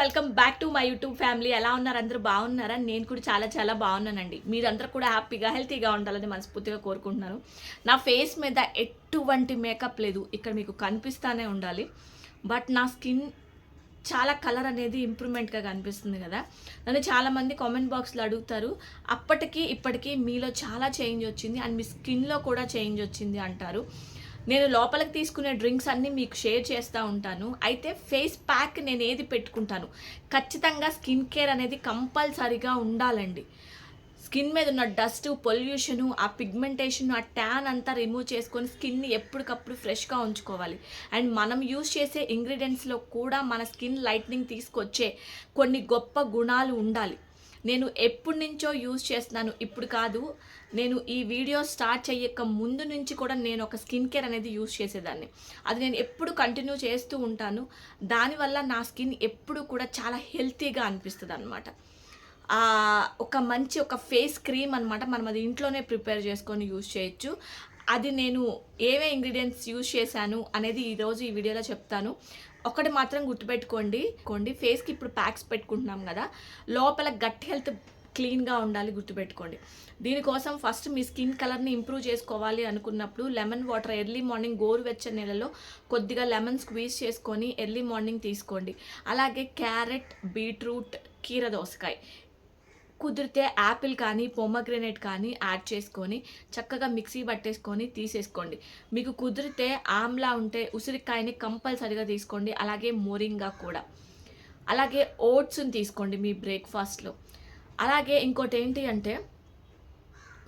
Welcome back to my YouTube family. ఎలా ఉన్నారు? అందరూ బాగున్నారా? నేను కూడా చాలా చాలా బాగున్నానండి. మీరందరూ కూడా హ్యాపీగా హెల్తీగా ఉండాలని మనస్ఫూర్తిగా కోరుకుంటున్నాను నా ఫేస్ మీద ఎటువంటి మేకప్ లేదు. ఇక్కడ మీకు కనిపిస్తానే ఉండాలి. బట్ నా స్కిన్ చాలా కలర్ అనేది ఇంప్రూవ్మెంట్గా కనిపిస్తుంది కదా. నన్ను చాలామంది కామెంట్ బాక్స్లో అడుగుతారు అప్పటికి ఇప్పటికీ మీలో చాలా చేంజ్ వచ్చింది అండ్ మీ స్కిన్లో కూడా చేంజ్ వచ్చింది అంటారు. నేను లోపలికి తీసుకునే డ్రింక్స్ అన్నీ మీకు షేర్ చేస్తూ ఉంటాను. అయితే ఫేస్ ప్యాక్ నేను ఏది పెట్టుకుంటాను? ఖచ్చితంగా స్కిన్ కేర్ అనేది కంపల్సరీగా ఉండాలండి. స్కిన్ మీద ఉన్న డస్ట్ పొల్యూషను ఆ పిగ్మెంటేషన్ ఆ ట్యాన్ అంతా రిమూవ్ చేసుకొని స్కిన్ని ఎప్పటికప్పుడు ఫ్రెష్గా ఉంచుకోవాలి. అండ్ మనం యూజ్ చేసే ఇంగ్రీడియంట్స్లో కూడా మన స్కిన్ లైట్నింగ్ తీసుకొచ్చే కొన్ని గొప్ప గుణాలు ఉండాలి. నేను ఎప్పటి నుంచో యూజ్ చేస్తున్నాను. ఇప్పుడు కాదు నేను ఈ వీడియో స్టార్ట్ చేయక ముందు నుంచి కూడా నేను ఒక స్కిన్ కేర్ అనేది యూజ్ చేసేదాన్ని. అది నేను ఎప్పుడు కంటిన్యూ చేస్తూ ఉంటాను. దానివల్ల నా స్కిన్ ఎప్పుడు కూడా చాలా హెల్తీగా అనిపిస్తుంది అనమాట ఒక మంచి ఒక ఫేస్ క్రీమ్ అనమాట మనం అది ఇంట్లోనే ప్రిపేర్ చేసుకొని యూజ్ చేయొచ్చు. అది నేను ఏవే ఇంగ్రీడియంట్స్ యూజ్ చేశాను అనేది ఈరోజు ఈ వీడియోలో చెప్తాను. ఒకటి మాత్రం గుర్తుపెట్టుకోండి. కొండి ఫేస్కి ఇప్పుడు ప్యాక్స్ పెట్టుకుంటున్నాం కదా లోపల గట్ హెల్త్ క్లీన్గా ఉండాలి గుర్తుపెట్టుకోండి. దీనికోసం ఫస్ట్ మీ స్కిన్ కలర్ని ఇంప్రూవ్ చేసుకోవాలి అనుకున్నప్పుడు లెమన్ వాటర్ ఎర్లీ మార్నింగ్ గోరువెచ్చని నీళ్ళలో కొద్దిగా లెమన్ స్క్వీజ్ చేసుకొని ఎర్లీ మార్నింగ్ తీసుకోండి. అలాగే క్యారెట్ బీట్రూట్ కీర దోసకాయ. కుదిరితే యాపిల్ కానీ పొమ్మగ్రెనేట్ కానీ యాడ్ చేసుకొని చక్కగా మిక్సీ పట్టేసుకొని తీసేసుకోండి. మీకు కుదిరితే ఆమ్లా ఉంటే ఉసిరికాయని కంపల్సరిగా తీసుకోండి. అలాగే మోరింగా కూడా. అలాగే ఓట్స్ని తీసుకోండి మీ బ్రేక్ఫాస్ట్లో. అలాగే ఇంకోటి ఏంటి అంటే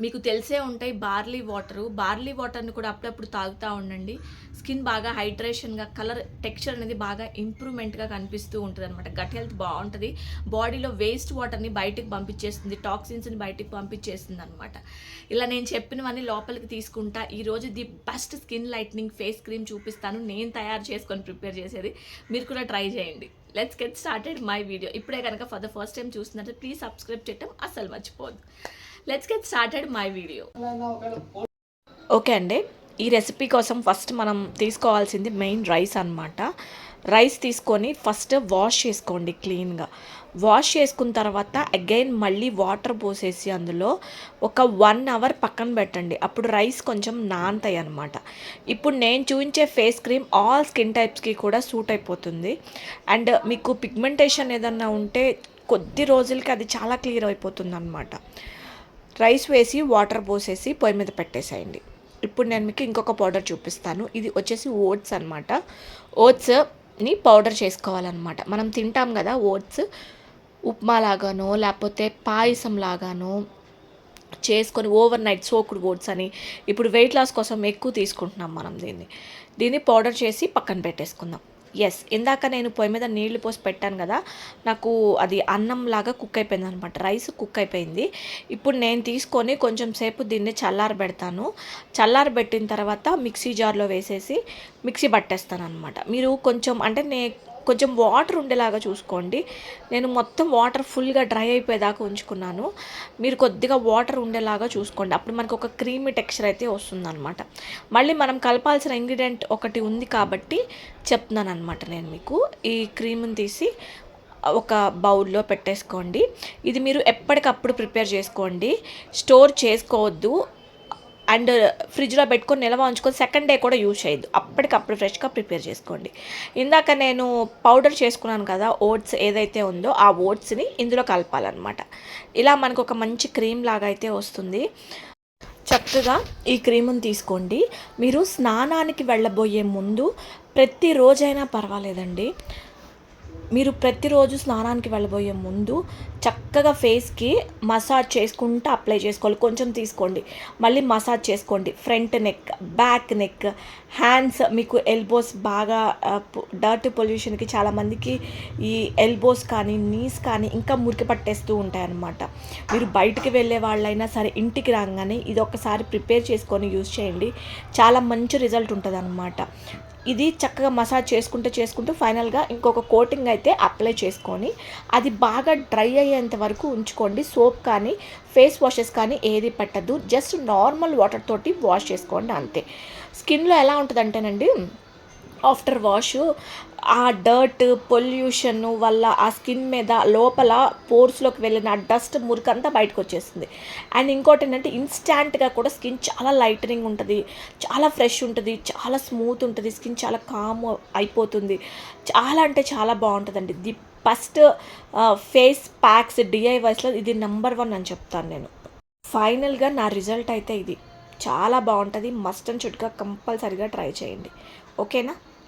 మీకు తెలిసే ఉంటాయి బార్లీ వాటరు. బార్లీ వాటర్ని కూడా అప్పుడప్పుడు తాగుతూ ఉండండి. స్కిన్ బాగా హైడ్రేషన్గా కలర్ టెక్స్చర్ అనేది బాగా ఇంప్రూవ్మెంట్గా కనిపిస్తూ ఉంటుంది అనమాట గట్ హెల్త్ బాగుంటుంది. బాడీలో వేస్ట్ వాటర్ని బయటకు పంపించేస్తుంది. టాక్సిన్స్ని బయటకు పంపించేస్తుంది అనమాట ఇలా నేను చెప్పినవన్నీ లోపలికి తీసుకుంటా. ఈరోజు the best skin lightning face cream చూపిస్తాను. నేను తయారు చేసుకొని ప్రిపేర్ చేసేది. మీరు కూడా ట్రై చేయండి. Let's get started my video. ఇప్పుడే కనుక ఫర్ ద ఫస్ట్ టైం చూస్తున్నట్టు ప్లీజ్ సబ్స్క్రైబ్ చేయటం అస్సలు మర్చిపోద్దు let's get started my video okay అండి ఈ రెసిపీ కోసం ఫస్ట్ మనం తీసుకోవాల్సింది మెయిన్ రైస్ అనమాట రైస్ తీసుకొని ఫస్ట్ వాష్ చేసుకోండి క్లీన్గా వాష్ చేసుకున్న తర్వాత అగైన్ మళ్ళీ వాటర్ పోసేసి అందులో ఒక వన్ అవర్ పక్కన పెట్టండి. అప్పుడు రైస్ కొంచెం నానతాయి అనమాట ఇప్పుడు నేను చూపించే ఫేస్ క్రీమ్ ఆల్ స్కిన్ టైప్స్కి కూడా సూట్ అయిపోతుంది. అండ్ మీకు పిగ్మెంటేషన్ ఏదన్నా ఉంటే కొద్ది రోజులకి అది చాలా క్లియర్ అయిపోతుంది అనమాట రైస్ వేసి వాటర్ పోసేసి పొయ్యి మీద పెట్టేసేయండి. ఇప్పుడు నేను మీకు ఇంకొక పౌడర్ చూపిస్తాను. ఇది వచ్చేసి ఓట్స్ అనమాట ఓట్స్ని పౌడర్ చేసుకోవాలన్నమాట. మనం తింటాం కదా ఓట్స్. ఉప్మా లాగానో లేకపోతే పాయసం లాగానో చేసుకొని ఓవర్ నైట్ సోకుడ్ ఓట్స్ అని ఇప్పుడు వెయిట్ లాస్ కోసం ఎక్కువ తీసుకుంటున్నాం మనం దీన్ని. దీన్ని పౌడర్ చేసి పక్కన పెట్టేసుకుందాం. ఎస్ ఇందాక నేను పొయ్యి మీద నీళ్ళు పోసి పెట్టాను కదా నాకు అది అన్నం లాగా కుక్ అయిపోయింది అనమాట రైస్ కుక్ అయిపోయింది. ఇప్పుడు నేను తీసుకొని కొంచెం సేపు దీన్ని చల్లారబెడతాను చల్లారబెట్టిన తర్వాత మిక్సీ జార్లో వేసేసి మిక్సీ పట్టేస్తాను అనమాట మీరు కొంచెం అంటే నే కొంచెం వాటర్ ఉండేలాగా చూసుకోండి. నేను మొత్తం వాటర్ ఫుల్గా డ్రై అయిపోయేదాకా ఉంచుకున్నాను. మీరు కొద్దిగా వాటర్ ఉండేలాగా చూసుకోండి. అప్పుడు మనకు ఒక క్రీమీ టెక్స్చర్ అయితే వస్తుందన్నమాట. మళ్ళీ మనం కలపాల్సిన ఇంగ్రీడియంట్ ఒకటి ఉంది కాబట్టి చెప్తున్నాను అనమాట నేను మీకు. ఈ క్రీమ్ని తీసి ఒక బౌల్లో పెట్టేసుకోండి. ఇది మీరు ఎప్పటికప్పుడు ప్రిపేర్ చేసుకోండి. స్టోర్ చేసుకోవద్దు. అండ్ ఫ్రిడ్జ్లో పెట్టుకొని నిల్వ ఉంచుకొని సెకండ్ డే కూడా యూజ్ చేయొద్దు. అప్పటికప్పుడు ఫ్రెష్గా ప్రిపేర్ చేసుకోండి. ఇందాక నేను పౌడర్ చేసుకున్నాను కదా ఓట్స్ ఏదైతే ఉందో ఆ ఓట్స్ని ఇందులో కలపాలన్నమాట. ఇలా మనకు ఒక మంచి క్రీమ్ లాగా అయితే వస్తుంది. చక్కగా ఈ క్రీముని తీసుకోండి. మీరు స్నానానికి వెళ్ళబోయే ముందు ప్రతిరోజైనా పర్వాలేదండి. మీరు ప్రతిరోజు స్నానానికి వెళ్ళబోయే ముందు చక్కగా ఫేస్కి మసాజ్ చేసుకుంటూ అప్లై చేసుకోవాలి. కొంచెం తీసుకోండి. మళ్ళీ మసాజ్ చేసుకోండి. Front neck back neck hands మీకు ఎల్బోస్ బాగా డర్ట్ పొల్యూషన్కి చాలామందికి ఈ ఎల్బోస్ కానీ నీస్ కానీ ఇంకా మురికి పట్టేస్తూ ఉంటాయన్నమాట. మీరు బయటికి వెళ్ళే వాళ్ళైనా సరే ఇంటికి రాగానే ఇది ఒకసారి ప్రిపేర్ చేసుకొని యూజ్ చేయండి. చాలా మంచి రిజల్ట్ ఉంటుంది ఇది చక్కగా మసాజ్ చేసుకుంటూ చేసుకుంటూ ఫైనల్గా ఇంకొక కోటింగ్ అయితే అప్లై చేసుకొని అది బాగా డ్రై అయ్యేంత వరకు ఉంచుకోండి. సోప్ కానీ ఫేస్ వాషెస్ కానీ ఏది పెట్టద్దు. జస్ట్ నార్మల్ వాటర్ తోటి వాష్ చేసుకోండి అంతే. స్కిన్లో ఎలా ఉంటుందంటేనండి ఆఫ్టర్ వాష్ ఆ డర్ట్ పొల్యూషన్ వల్ల ఆ స్కిన్ మీద లోపల పోర్స్లోకి వెళ్ళిన ఆ డస్ట్ మురికంతా బయటకు వచ్చేస్తుంది అండ్ ఇంకోటి ఏంటంటే ఇన్స్టాంట్గా కూడా స్కిన్ చాలా లైటనింగ్ ఉంటుంది చాలా ఫ్రెష్ ఉంటుంది చాలా స్మూత్ ఉంటుంది స్కిన్ చాలా కామ్ అయిపోతుంది. చాలా అంటే చాలా బాగుంటుందండి. ది ఫస్ట్ ఫేస్ ప్యాక్స్ డిఐవైస్లో ఇది నెంబర్ వన్ అని చెప్తాను నేను. ఫైనల్గా నా రిజల్ట్ అయితే ఇది. చాలా బాగుంటుంది. మస్ట్ అండ్ చుట్టుగా కంపల్సరిగా ట్రై చేయండి. ఓకేనా?